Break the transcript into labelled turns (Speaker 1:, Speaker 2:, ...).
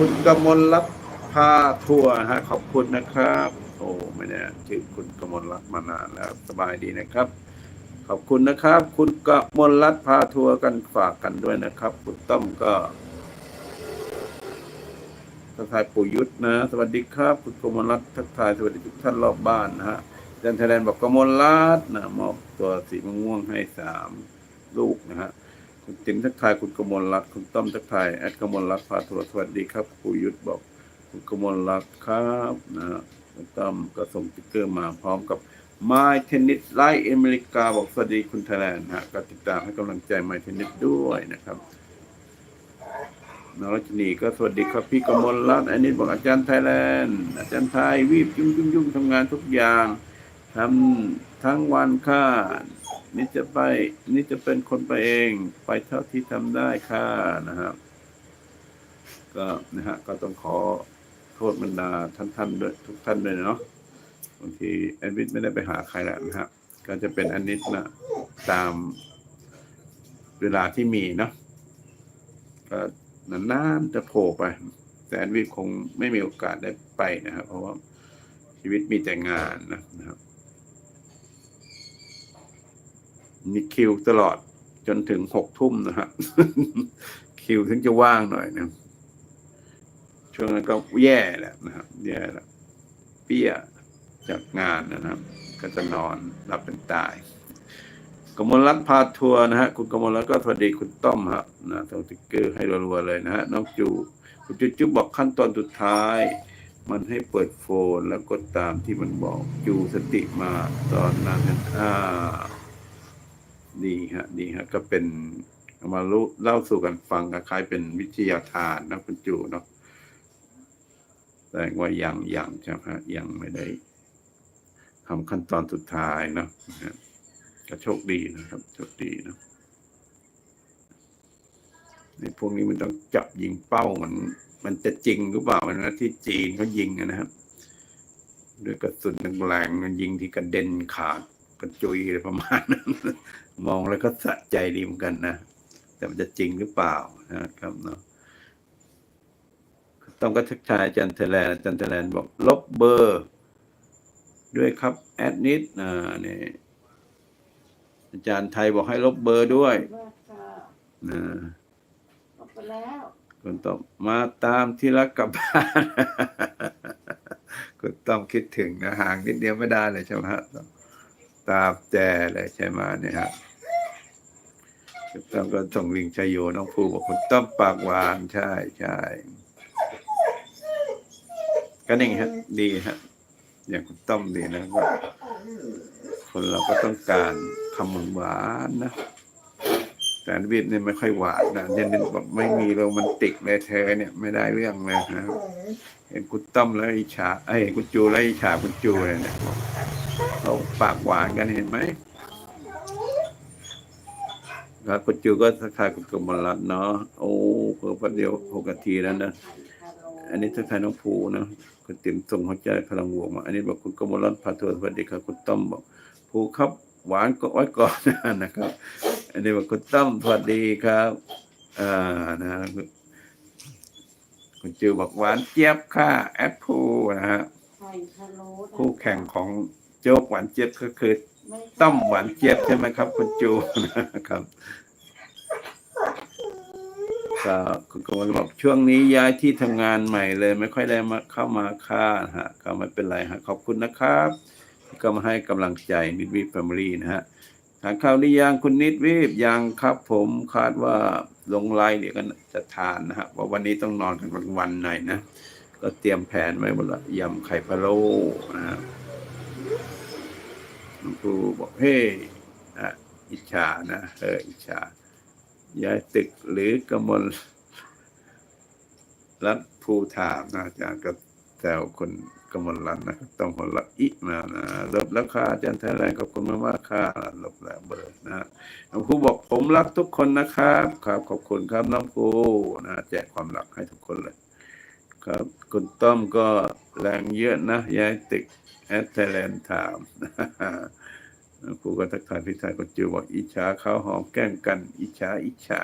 Speaker 1: คุณกมลรัตพาทัวร์ฮะขอบคุณนะครับ โอ้ไม่เนี่ยชื่อคุณกมลรัตมานานแล้วสบายดีนะครับ ขอบคุณนะครับ คุณกมลรัตพาทัวร์กันฝากกันด้วยนะครับ คุณต้อมก็ทักทายปู่ยุทธนะ สวัสดีครับ คุณกมลรัตทักทายสวัสดีทุกท่านรอบบ้านนะฮะจันทร์แลนด์บอกกมลรัตนะมอบตัวสีม่วงให้สามลูกนะฮะ คุณติ๋มทักทายคุณกมลรัตน์คุณต้อมทักทายแอดกมลรัตน์พาทัวร์สวัสดีครับปู่ยุทธบอก คุณกมลรัตน์ครับนะฮะคุณต้อมก็ส่งติ๊กเกอร์มาพร้อมกับ My Tennis ไลท์อเมริกาบอกสวัสดีคุณไทยแลนด์นะฮะก็ติดตามให้กำลังใจ My Tennis ด้วยนะครับนรชนีก็สวัสดีครับพี่กมลรัตน์อันนี้บอกอาจารย์ไทยแลนด์อาจารย์ไทยวีบยุ่งยุ่งยุ่งทำงานทุกอย่างทำทั้งวันค่ะ นี่จะไป นี่จะเป็นคนไปเอง ไปเท่าที่ทำได้ค่ะนะครับก็นะฮะก็ต้องขอโทษบรรดาท่านท่านด้วยทุกท่านด้วยเนาะบางทีแอนวิทไม่ได้ไปหาใครแล้วนะฮะก็จะเป็นอันนิดนะตามเวลาที่มีเนาะก็นานๆจะโผล่ไป แต่แอนวิทคงไม่มีโอกาสได้ไปนะครับ เพราะว่าชีวิตมีแต่งานนะครับ มีคิวตลอดจนถึงหกทุ่มนะฮะคิวถึงจะว่างหน่อยนะช่วงนั้นก็แย่แหละนะครับแย่แล้วเปี้ยจากงานนะครับ ก็จะนอนหลับเป็นตายกมลรัตน์พาทัวร์นะฮะคุณกมลรัตน์ก็สวัสดีคุณต้อมครับนะส่งติ๊กเกอร์ให้รัวๆเลยนะฮะน้องจูคุณจุจุบอกขั้นตอนสุดท้าย มันให้เปิดโฟนแล้วก็ตามที่มันบอกจูสติมาตอนนั้นอ่า ฮะดีฮะก็เป็นมารู้เล่าสู่กันฟังคล้ายเป็นวิทยาทานนะคุณจูเนาะแต่ว่ายังยังใช่ไหมฮะยังไม่ได้ทำขั้นตอนสุดท้ายเนาะฮะก็โชคดีนะครับ โชคดีเนาะในพวกนี้มันต้องจับยิงเป้ามัน มันจะจริงหรือเปล่ามันนะที่จีนเขายิงนะครับ ด้วยกระสุนแรงๆยิงที่กระเด็นขาด กระจุยอะไรประมาณนั้นมองแล้วก็สะใจดีเหมือนกันนะ แต่มันจะจริงหรือเปล่านะครับเนาะต้องก็ทักทายอาจันเทแลนด์อาจันเทแลนด์บอก ลบเบอร์ ด้วยครับแอดนิดอ่าเนี่ยอาจารย์ไทยบอกให้ลบเบอร์ด้วย
Speaker 2: แรกค่ะ
Speaker 1: นะ
Speaker 2: ออกไปแล้ว
Speaker 1: คุณต้องมาตามที่รักกลับบ้านคุณต้องคิดถึงนะห่างนิดเดียวไม่ได้เลยใช่ไหมฮะ ตาแจเลยใช่ไหมเนี่ยฮะคุณต้องก็ส่งลิงชัยโยน้องภูบอกคุณต้องปากหวานใช่ใช่ก็นี่ฮะดีฮะอย่างคุณต้อมดีนะว่าคนเราก็ต้องการคำหวานนะ แต่อันวิทย์เนี่ยไม่ค่อยหวานนะเนี่ยเนี่ยบอกไม่มีโรแมนติกเลยเธอเนี่ยไม่ได้เรื่องเลยนะเห็นคุณต้อมแล้วอิจฉาเอ้คุณจูแล้วอิจฉาคุณจูเลยเนี่ยเขาปากหวานกันเห็นไหมแล้วคุณจูก็ทักทายคุณกมลรัตน์เนาะโอ้เพิ่งแป๊บเดียวหกนาทีแล้วนะอันนี้ทักทายน้องภูนะคุณติ๋มส่งหัวใจพลังบวกมา อันนี้บอกคุณกมลรัตน์พาทัวร์สวัสดีครับคุณต้อมบอกภูครับหวานก็ไว้ก่อนนะครับ อันนี้บอกคุณต้อมสวัสดีครับอ่านะฮะคุณคุณจิวบอกหวานเจี๊ยบค่ะแอปพูนะฮะ
Speaker 2: ไข่พะโล้นะ
Speaker 1: คู่แข่งของโจ๊กหวานเจี๊ยบก็คือ
Speaker 2: ไม่
Speaker 1: ต้อมหวานเจี๊ยบใช่ไหมครับ คุณจูนะครับก็คุณกมลบอกช่วงนี้ย้ายที่ทำงานใหม่เลย ไม่ค่อยได้มาเข้ามาค่าฮะก็ไม่เป็นไรฮะขอบคุณนะครับที่ก็มาให้กำลังใจมิดวิแฟมิลี่นะฮะ ทานข้าวหรือยังคุณนิดวีบยังครับผมคาดว่าลงไลน์เดี๋ยวก็จะทานนะฮะว่าวันนี้ต้องนอนกันกลางวันหน่อยนะ ก็เตรียมแผนไว้หมดละยำไข่พะโล้นะฮะหลวงครูบอกเฮ้อะอิจฉานะเอออิจฉาย้ายตึกหรือกมลรัฐภูถามนะอาจารย์ก็ ซวคนกมลรัฐนะต้องคนละอิมานะลบแล้วค่ะอาจารย์ไทยแลนด์ขอบคุณมากมากๆค่ะลบแล้วเบอร์นะน้องครูบอกผมรักทุกคนนะครับครับ ขอบคุณครับน้องครูนะแจกความรักให้ทุกคนเลย ครับคุณต้อมก็แรงเยอะนะย้ายตึกแอดไทยแลนด์ถามครูก็ทักทายพี่ชายคนจิวบอกอิจฉาเขาหอมแก้งกัน อิจฉาอิจฉา